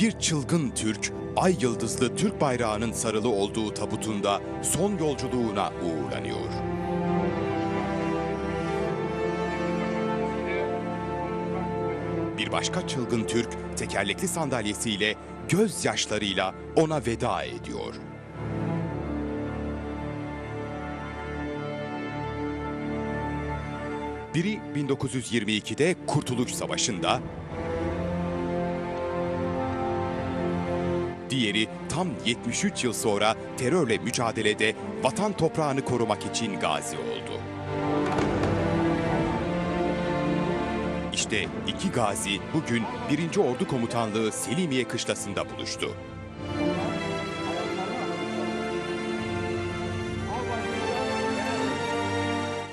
bir çılgın Türk, ay yıldızlı Türk bayrağının sarılı olduğu tabutunda son yolculuğuna uğurlanıyor. Bir başka çılgın Türk tekerlekli sandalyesiyle gözyaşlarıyla ona veda ediyor. Biri 1922'de Kurtuluş Savaşı'nda, diğeri tam 73 yıl sonra terörle mücadelede vatan toprağını korumak için gazi oldu. İşte iki gazi bugün 1. Ordu Komutanlığı Selimiye Kışlası'nda buluştu.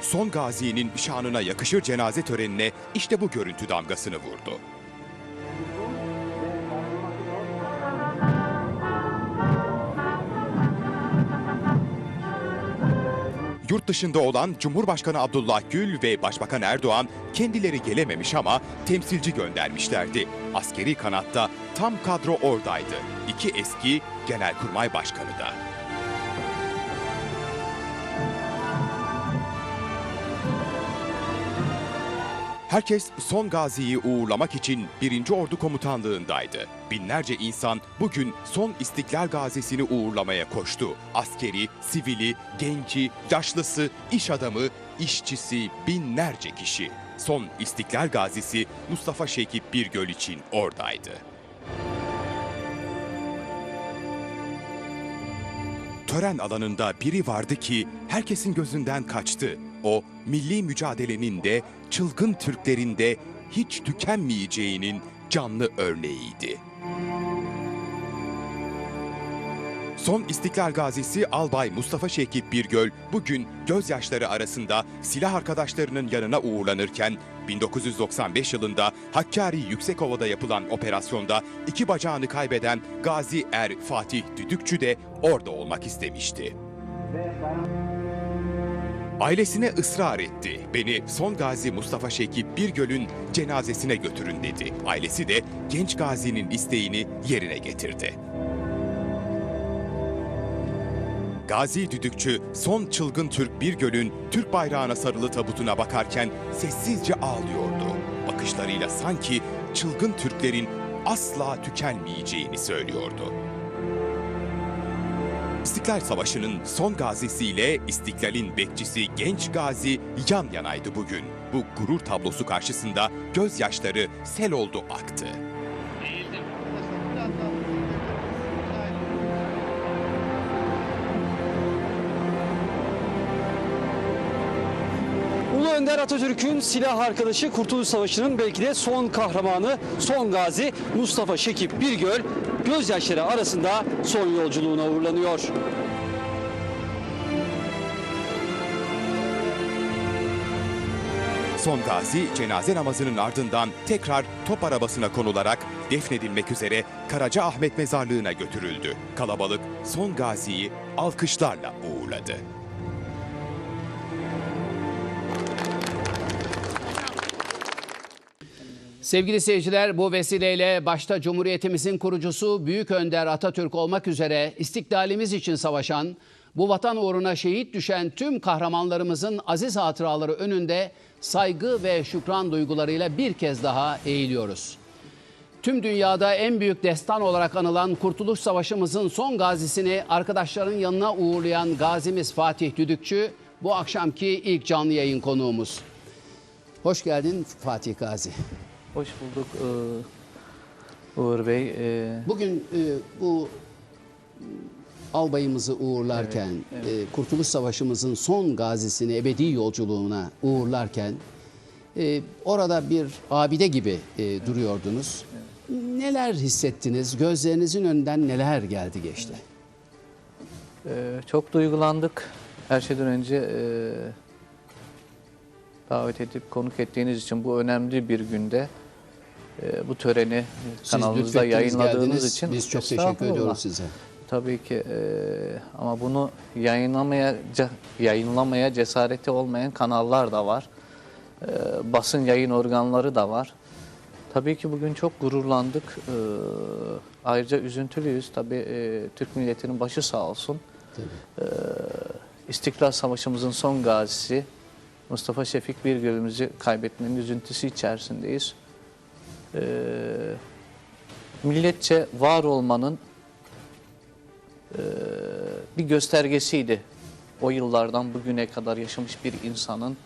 Son gazinin şanına yakışır cenaze törenine işte bu görüntü damgasını vurdu. Dışında olan Cumhurbaşkanı Abdullah Gül ve Başbakan Erdoğan kendileri gelememiş ama temsilci göndermişlerdi. Askeri kanatta tam kadro oradaydı. İki eski Genelkurmay Başkanı da. Herkes son gaziyi uğurlamak için 1. Ordu Komutanlığındaydı. Binlerce insan bugün son İstiklal Gazisi'ni uğurlamaya koştu. Askeri, sivili, genci, yaşlısı, iş adamı, işçisi binlerce kişi. Son İstiklal Gazisi Mustafa Şekip Birgöl için oradaydı. Tören alanında biri vardı ki herkesin gözünden kaçtı. O milli mücadelenin de çılgın Türklerin de hiç tükenmeyeceğinin canlı örneğiydi. Son İstiklal Gazisi Albay Mustafa Şekip Birgöl bugün gözyaşları arasında silah arkadaşlarının yanına uğurlanırken 1995 yılında Hakkari Yüksekova'da yapılan operasyonda iki bacağını kaybeden Gazi Er Fatih Düdükçü de orada olmak istemişti. Ailesine ısrar etti. Beni son gazi Mustafa Şekip Birgöl'ün cenazesine götürün dedi. Ailesi de genç gazinin isteğini yerine getirdi. Gazi Düdükçü son çılgın Türk Birgöl'ün Türk bayrağına sarılı tabutuna bakarken sessizce ağlıyordu. Bakışlarıyla sanki çılgın Türklerin asla tükenmeyeceğini söylüyordu. İstiklal Savaşı'nın son gazisiyle İstiklal'in bekçisi genç gazi yan yanaydı bugün. Bu gurur tablosu karşısında gözyaşları sel oldu aktı. Ulu Önder Atatürk'ün silah arkadaşı Kurtuluş Savaşı'nın belki de son kahramanı, son gazi Mustafa Şekip Birgöl gözyaşları arasında son yolculuğuna uğurlanıyor. Son gazi cenaze namazının ardından tekrar top arabasına konularak defnedilmek üzere Karaca Ahmet Mezarlığı'na götürüldü. Kalabalık son gaziyi alkışlarla uğurladı. Sevgili seyirciler bu vesileyle başta Cumhuriyetimizin kurucusu Büyük Önder Atatürk olmak üzere istiklalimiz için savaşan, bu vatan uğruna şehit düşen tüm kahramanlarımızın aziz hatıraları önünde saygı ve şükran duygularıyla bir kez daha eğiliyoruz. Tüm dünyada en büyük destan olarak anılan Kurtuluş Savaşımızın son gazisini arkadaşların yanına uğurlayan gazimiz Fatih Düdükçü bu akşamki ilk canlı yayın konuğumuz. Hoş geldin Fatih Gazi. Hoş bulduk ee, Uğur Bey. Ee, Bugün e, bu e, albayımızı uğurlarken, e, Kurtuluş Savaşımızın son gazisini ebedi yolculuğuna uğurlarken e, orada bir abide gibi e, duruyordunuz. Neler hissettiniz? Gözlerinizin önünden neler geldi geçti? e, çok duygulandık. Her şeyden önce e, davet edip konuk ettiğiniz için bu önemli bir günde e, bu töreni Siz kanalımızda yayınladığınız geldiniz. için Biz çok teşekkür ediyoruz size. Tabii ki e, ama bunu yayınlamaya yayınlamaya cesareti olmayan kanallar da var. E, basın yayın organları da var. Tabii ki bugün çok gururlandık. Ee, ayrıca üzüntülüyüz. Tabii e, Türk milletinin başı sağ olsun. Ee, İstiklal Savaşımızın son gazisi Mustafa Şefik Birgöl'ümüzü kaybetmenin üzüntüsü içerisindeyiz. Ee, milletçe var olmanın e, bir göstergesiydi. O yıllardan bugüne kadar yaşamış bir insanın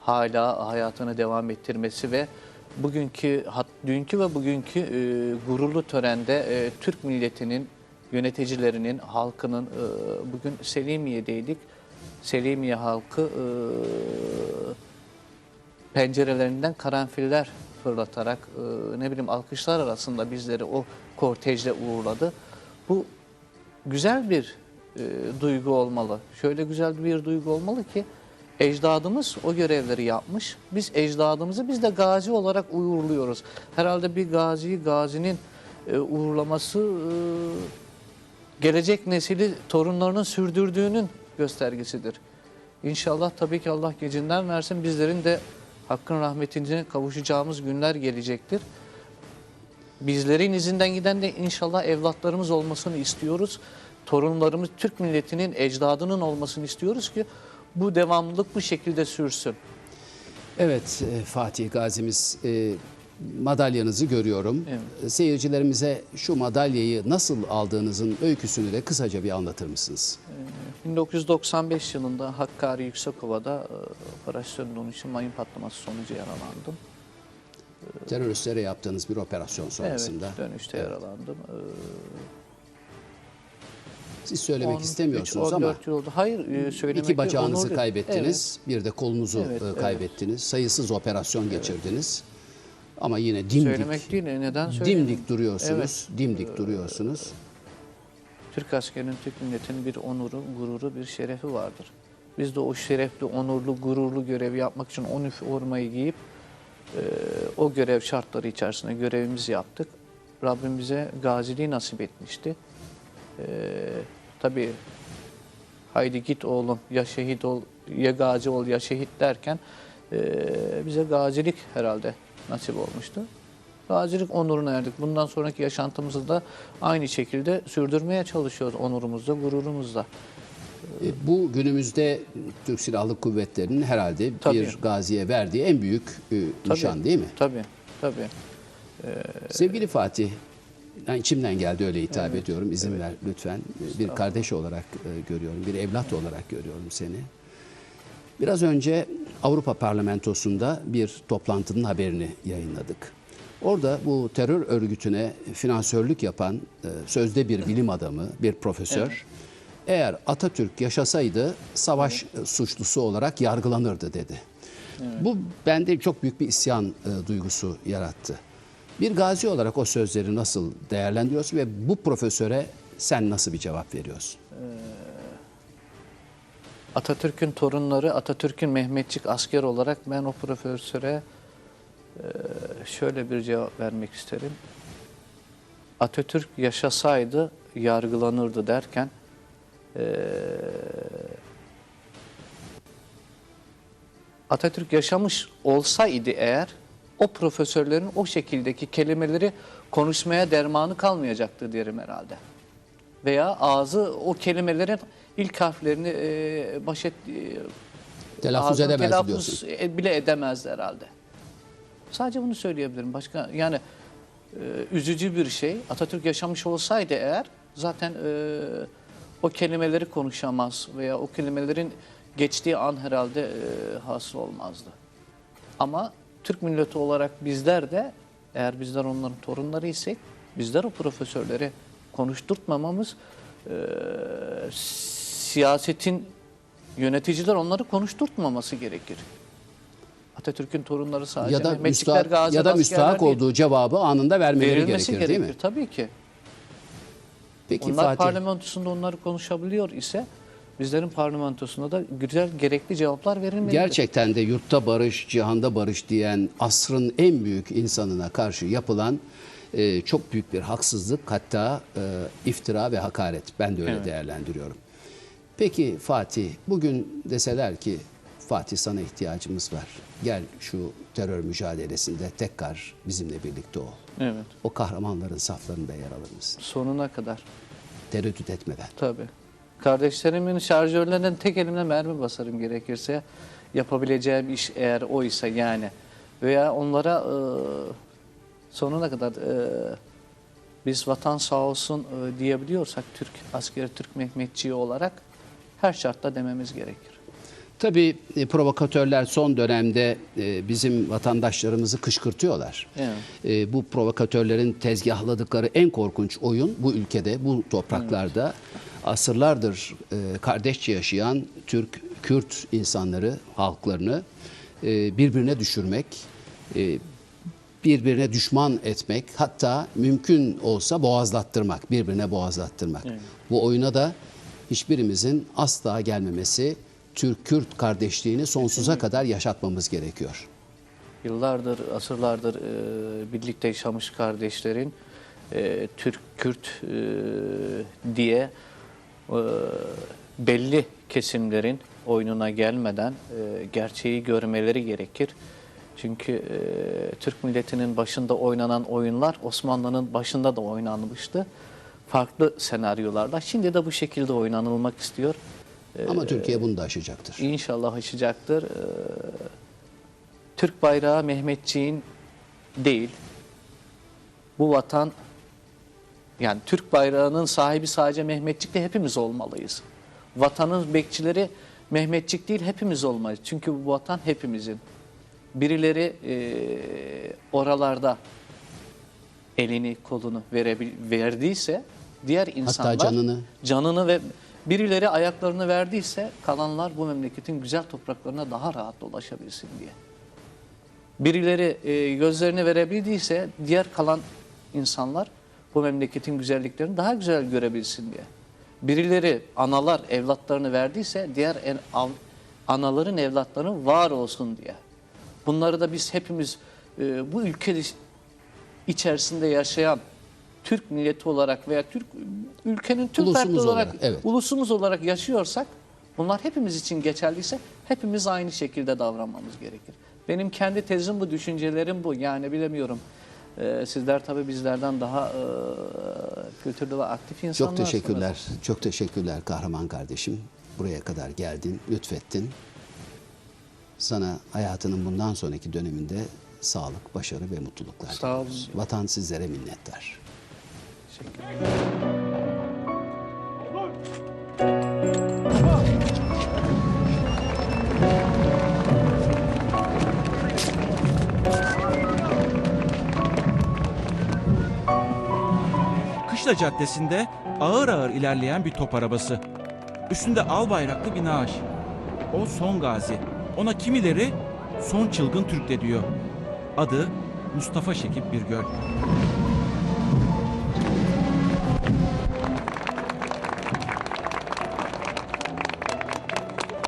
hala hayatını devam ettirmesi ve bugünkü dünkü ve bugünkü e, gururlu törende e, Türk milletinin yöneticilerinin, halkının e, bugün Selimiye'deydik. Selimiye halkı e, pencerelerinden karanfiller fırlatarak e, ne bileyim alkışlar arasında bizleri o kortejle uğurladı. Bu güzel bir e, duygu olmalı. Şöyle güzel bir duygu olmalı ki ecdadımız o görevleri yapmış. Biz ecdadımızı biz de gazi olarak uğurluyoruz. Herhalde bir gaziyi gazinin e, uğurlaması e, gelecek nesili torunlarının sürdürdüğünün göstergesidir. İnşallah tabii ki Allah gecinden versin bizlerin de hakkın rahmetine kavuşacağımız günler gelecektir. Bizlerin izinden giden de inşallah evlatlarımız olmasını istiyoruz. Torunlarımız Türk milletinin ecdadının olmasını istiyoruz ki bu devamlılık bu şekilde sürsün. Evet e, Fatih Gazimiz e, madalyanızı görüyorum. E, Seyircilerimize şu madalyayı nasıl aldığınızın öyküsünü de kısaca bir anlatır mısınız? 1995 yılında Hakkari Yüksekova'da e, operasyon için mayın patlaması sonucu yaralandım. Teröristlere yaptığınız bir operasyon sonrasında. Evet, dönüşte yaralandım. Ee, Siz söylemek 13, istemiyorsunuz 14 ama yıl oldu. Hayır, e, söylemek iki bacağınızı kaybettiniz, bir de kolunuzu Evet, e, evet. kaybettiniz. Sayısız operasyon geçirdiniz. Ama yine Evet, dimdik, söylemek değil, neden söyleyeyim? dimdik duruyorsunuz, dimdik duruyorsunuz. Türk askerinin, Türk milletinin bir onuru, gururu, bir şerefi vardır. Biz de o şerefli, onurlu, gururlu görevi yapmak için o üniformayı giyip e, o görev şartları içerisinde görevimizi yaptık. Rabbim bize gaziliği nasip etmişti. E, tabii haydi git oğlum ya şehit ol ya gazi ol ya şehit derken e, bize gazilik herhalde nasip olmuştu. Gazilik onuruna erdik. Bundan sonraki yaşantımızı da aynı şekilde sürdürmeye çalışıyoruz onurumuzda, gururumuzda. E, Bu günümüzde Türk Silahlı Kuvvetleri'nin herhalde Tabii. bir gaziye verdiği en büyük e, nişan değil mi? Tabii, tabii. Sevgili Fatih, ben içimden geldi öyle hitap ediyorum. İzin ver lütfen. Bir kardeş olarak e, görüyorum, bir evlat olarak görüyorum seni. Biraz önce Avrupa Parlamentosu'nda bir toplantının haberini yayınladık. Orada bu terör örgütüne finansörlük yapan e, sözde bir bilim adamı, bir profesör, eğer Atatürk yaşasaydı savaş e, suçlusu olarak yargılanırdı dedi. Bu bende çok büyük bir isyan e, duygusu yarattı. Bir gazi olarak o sözleri nasıl değerlendiriyorsun ve bu profesöre sen nasıl bir cevap veriyorsun? Atatürk'ün torunları, Atatürk'ün Mehmetçik asker olarak ben o profesöre e, şöyle bir cevap vermek isterim. Atatürk yaşasaydı yargılanırdı derken e, Atatürk yaşamış olsaydı eğer o profesörlerin o şekildeki kelimeleri konuşmaya dermanı kalmayacaktı derim herhalde. Veya ağzı o kelimelerin ilk harflerini e, baş et, e, Telaffuz ağzını edemez telaffuz diyorsun. e- bile edemezdi herhalde. Sadece bunu söyleyebilirim. Başka yani e, üzücü bir şey. Atatürk yaşamış olsaydı eğer zaten e, o kelimeleri konuşamaz veya o kelimelerin geçtiği an herhalde e, hasıl olmazdı. Ama Türk milleti olarak bizler de eğer bizler onların torunları isek bizler o profesörleri konuşturtmamamız e, siyasetin yöneticiler onları konuşturtmaması gerekir. Atatürk'ün torunları sadece Ya da Mehmetçikler, müstahak, Gazi ya da müstahak değil. olduğu cevabı anında vermeleri verilmesi gerekir, gerekir. değil mi? Tabii ki. Peki Onlar Fatih, parlamentosunda onları konuşabiliyor ise bizlerin parlamentosunda da güzel gerekli cevaplar verilmelidir. gerçekten de yurtta barış, cihanda barış diyen asrın en büyük insanına karşı yapılan e, çok büyük bir haksızlık hatta e, iftira ve hakaret. Ben de öyle değerlendiriyorum. Peki Fatih, bugün deseler ki Fatih sana ihtiyacımız var. Gel şu terör mücadelesinde tekrar bizimle birlikte ol. Evet. O kahramanların saflarında yer alır mısın? Sonuna kadar. Tereddüt etmeden. Tabii. Kardeşlerimin şarjörlerinden tek elimle mermi basarım gerekirse. Yapabileceğim iş eğer o ise yani. Veya onlara e, sonuna kadar e, biz vatan sağ olsun e, diyebiliyorsak Türk askeri Türk Mehmetçiği olarak her şartta dememiz gerekir. Tabii e, provokatörler son dönemde e, bizim vatandaşlarımızı kışkırtıyorlar. Evet. E, bu provokatörlerin tezgahladıkları en korkunç oyun bu ülkede, bu topraklarda asırlardır e, kardeşçe yaşayan Türk, Kürt insanları, halklarını e, birbirine düşürmek, e, birbirine düşman etmek, hatta mümkün olsa boğazlattırmak, birbirine boğazlattırmak. Bu oyuna da hiçbirimizin asla gelmemesi, Türk-Kürt kardeşliğini sonsuza kadar yaşatmamız gerekiyor. Yıllardır, asırlardır e, birlikte yaşamış kardeşlerin e, Türk-Kürt e, diye e, belli kesimlerin oyununa gelmeden e, gerçeği görmeleri gerekir. Çünkü e, Türk milletinin başında oynanan oyunlar Osmanlı'nın başında da oynanmıştı. Farklı senaryolarla. Şimdi de bu şekilde oynanılmak istiyor. Ama Türkiye bunu da aşacaktır. İnşallah aşacaktır. Ee, Türk bayrağı Mehmetçiğin değil. Bu vatan yani Türk bayrağının sahibi sadece Mehmetçik de hepimiz olmalıyız. Vatanın bekçileri Mehmetçik değil hepimiz olmalıyız. Çünkü bu vatan hepimizin. Birileri eee, oralarda elini kolunu verebil, verdiyse diğer insanlar canını. canını ve birileri ayaklarını verdiyse kalanlar bu memleketin güzel topraklarına daha rahat ulaşabilsin diye. Birileri e, gözlerini verebildiyse diğer kalan insanlar bu memleketin güzelliklerini daha güzel görebilsin diye. Birileri analar evlatlarını verdiyse diğer en, av- anaların evlatları var olsun diye. Bunları da biz hepimiz e, bu ülke içerisinde yaşayan Türk milleti olarak veya Türk ülkenin tüm olarak, olarak, evet. ulusumuz olarak yaşıyorsak bunlar hepimiz için geçerliyse hepimiz aynı şekilde davranmamız gerekir. Benim kendi tezim bu, düşüncelerim bu. Yani bilemiyorum. Ee, sizler tabii bizlerden daha e, kültürlü ve aktif insanlarsınız. Çok teşekkürler. Çok teşekkürler kahraman kardeşim. Buraya kadar geldin, lütfettin. Sana hayatının bundan sonraki döneminde sağlık, başarı ve mutluluklar Sağ olun. Vatan sizlere minnettar. Kışla Caddesi'nde ağır ağır ilerleyen bir top arabası. Üstünde al bayraklı bir naaş. O son gazi. Ona kimileri son çılgın Türk de diyor. Adı Mustafa Şekip Birgöl.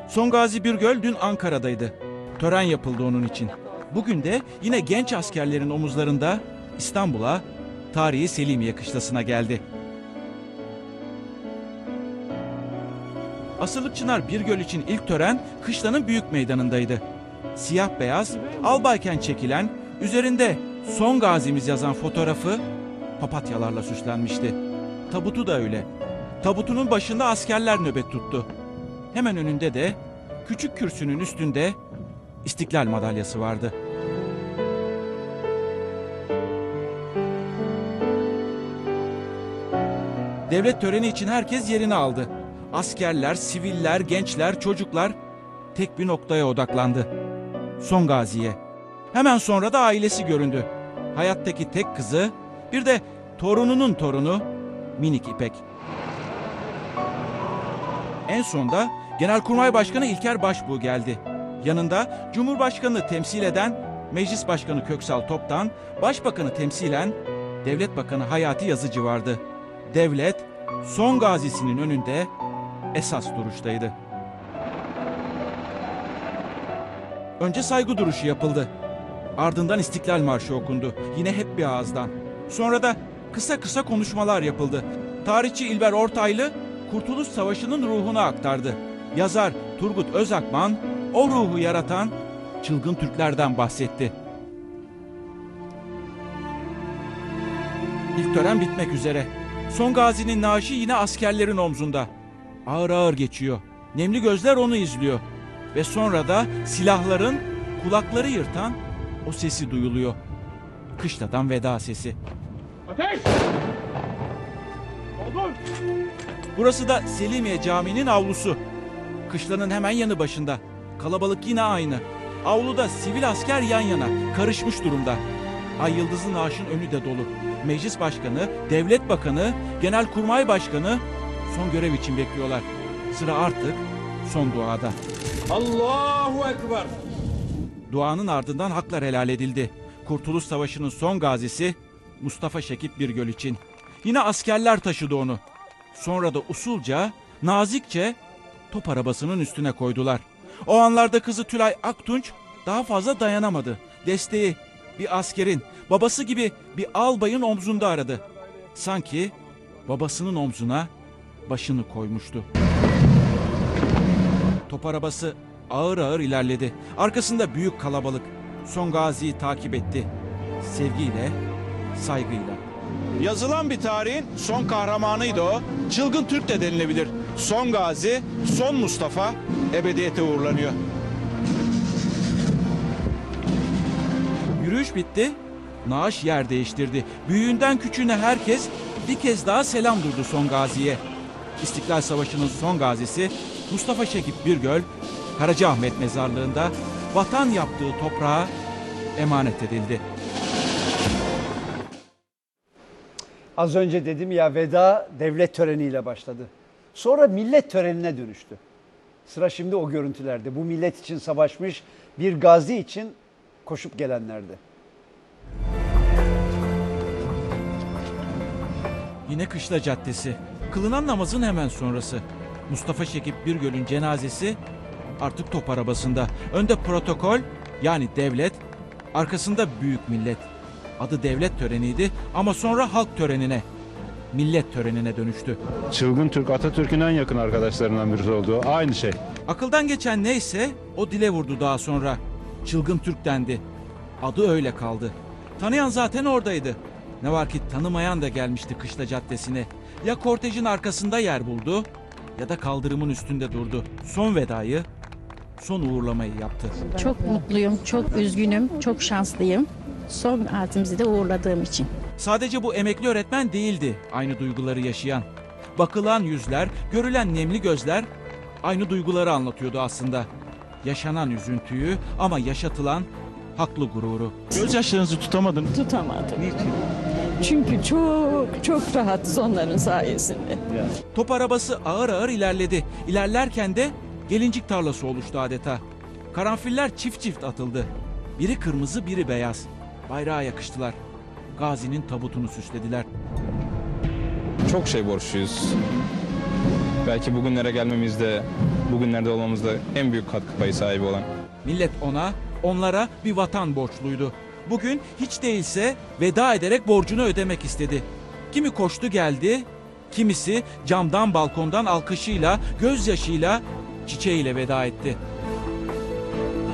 Son Gazi Birgöl dün Ankara'daydı. Tören yapıldı onun için. Bugün de yine genç askerlerin omuzlarında İstanbul'a tarihi Selimiye kışlasına geldi. Asılık Çınar Birgöl için ilk tören kışlanın büyük meydanındaydı. Siyah beyaz, albayken çekilen, üzerinde son gazimiz yazan fotoğrafı papatyalarla süslenmişti. Tabutu da öyle. Tabutunun başında askerler nöbet tuttu. Hemen önünde de küçük kürsünün üstünde İstiklal madalyası vardı. Devlet töreni için herkes yerini aldı. Askerler, siviller, gençler, çocuklar tek bir noktaya odaklandı. Son gaziye. Hemen sonra da ailesi göründü. Hayattaki tek kızı, bir de torununun torunu minik İpek. En sonda Genelkurmay Başkanı İlker Başbuğ geldi. Yanında Cumhurbaşkanını temsil eden Meclis Başkanı Köksal Toptan, Başbakanı temsilen Devlet Bakanı Hayati Yazıcı vardı. Devlet son gazisinin önünde esas duruştaydı. Önce saygı duruşu yapıldı. Ardından İstiklal Marşı okundu. Yine hep bir ağızdan. Sonra da kısa kısa konuşmalar yapıldı. Tarihçi İlber Ortaylı Kurtuluş Savaşı'nın ruhunu aktardı. Yazar Turgut Özakman o ruhu yaratan çılgın Türklerden bahsetti. İlk tören bitmek üzere. Son gazinin naaşı yine askerlerin omzunda. Ağır ağır geçiyor. Nemli gözler onu izliyor. Ve sonra da silahların kulakları yırtan o sesi duyuluyor. Kışladan veda sesi. Burası da Selimiye Camii'nin avlusu. Kışlanın hemen yanı başında. Kalabalık yine aynı. Avluda sivil asker yan yana, karışmış durumda. Ay Yıldız'ın naaşın önü de dolu. Meclis Başkanı, Devlet Bakanı, Genelkurmay Başkanı son görev için bekliyorlar. Sıra artık son duada. Allahu Ekber. Duanın ardından haklar helal edildi. Kurtuluş Savaşı'nın son gazisi Mustafa Şekip Birgöl için. Yine askerler taşıdı onu. Sonra da usulca, nazikçe top arabasının üstüne koydular. O anlarda kızı Tülay Aktunç daha fazla dayanamadı. Desteği bir askerin, babası gibi bir albayın omzunda aradı. Sanki babasının omzuna başını koymuştu. Top arabası ağır ağır ilerledi. Arkasında büyük kalabalık. Son gaziyi takip etti. Sevgiyle, saygıyla. Yazılan bir tarihin son kahramanıydı o. Çılgın Türk de denilebilir. Son gazi, son Mustafa ebediyete uğurlanıyor. Yürüyüş bitti. Naaş yer değiştirdi. Büyüğünden küçüğüne herkes bir kez daha selam durdu son gaziye. İstiklal Savaşı'nın son gazisi Mustafa Şekip Birgöl, Karacaahmet mezarlığında vatan yaptığı toprağa emanet edildi. Az önce dedim ya veda devlet töreniyle başladı. Sonra millet törenine dönüştü. Sıra şimdi o görüntülerde. Bu millet için savaşmış bir gazi için koşup gelenlerde. Yine Kışla Caddesi. Kılınan namazın hemen sonrası. Mustafa Şekip Birgöl'ün cenazesi artık top arabasında. Önde protokol yani devlet, arkasında büyük millet. Adı devlet töreniydi ama sonra halk törenine, millet törenine dönüştü. Çılgın Türk Atatürk'ün en yakın arkadaşlarından birisi olduğu aynı şey. Akıldan geçen neyse o dile vurdu daha sonra. Çılgın Türk dendi. Adı öyle kaldı. Tanıyan zaten oradaydı. Ne var ki tanımayan da gelmişti Kışla Caddesi'ne. Ya kortejin arkasında yer buldu ya da kaldırımın üstünde durdu. Son vedayı, son uğurlamayı yaptı. Çok mutluyum, çok üzgünüm, çok şanslıyım. Son altimizi de uğurladığım için. Sadece bu emekli öğretmen değildi aynı duyguları yaşayan. Bakılan yüzler, görülen nemli gözler aynı duyguları anlatıyordu aslında. Yaşanan üzüntüyü ama yaşatılan haklı gururu. Gözyaşlarınızı tutamadın. tutamadım. Çünkü çok çok rahatız onların sayesinde. Top arabası ağır ağır ilerledi. İlerlerken de gelincik tarlası oluştu adeta. Karanfiller çift çift atıldı. Biri kırmızı, biri beyaz. Bayrağa yakıştılar. Gazi'nin tabutunu süslediler. Çok şey borçluyuz. Belki bugünlere gelmemizde, bugünlerde olmamızda en büyük katkı payı sahibi olan. Millet ona, onlara bir vatan borçluydu. Bugün hiç değilse veda ederek borcunu ödemek istedi. Kimi koştu geldi, kimisi camdan balkondan alkışıyla, gözyaşıyla, çiçeğiyle veda etti.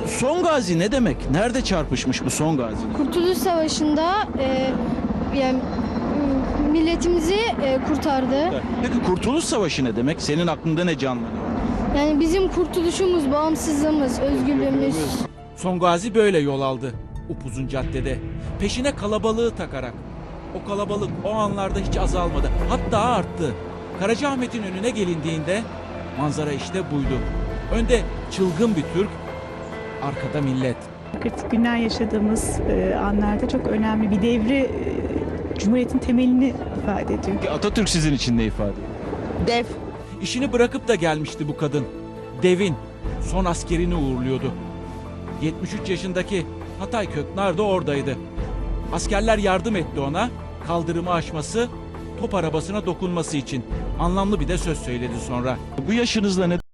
Son gazi ne demek? Nerede çarpışmış bu son gazi? Kurtuluş Savaşı'nda e, yani m, milletimizi e, kurtardı. Peki Kurtuluş Savaşı ne demek? Senin aklında ne canlanıyor? Yani bizim kurtuluşumuz, bağımsızlığımız, özgürlüğümüz. Son Gazi böyle yol aldı upuzun caddede. Peşine kalabalığı takarak. O kalabalık o anlarda hiç azalmadı. Hatta arttı. Karacaahmet'in önüne gelindiğinde manzara işte buydu. Önde çılgın bir Türk, arkada millet. Kritik günler yaşadığımız e, anlarda çok önemli bir devri e, Cumhuriyet'in temelini ifade ediyor. Atatürk sizin için ne ifade ediyor? Dev. İşini bırakıp da gelmişti bu kadın. Devin son askerini uğurluyordu. 73 yaşındaki Hatay Köknar da oradaydı. Askerler yardım etti ona. Kaldırımı aşması, top arabasına dokunması için. Anlamlı bir de söz söyledi sonra. Bu yaşınızda ne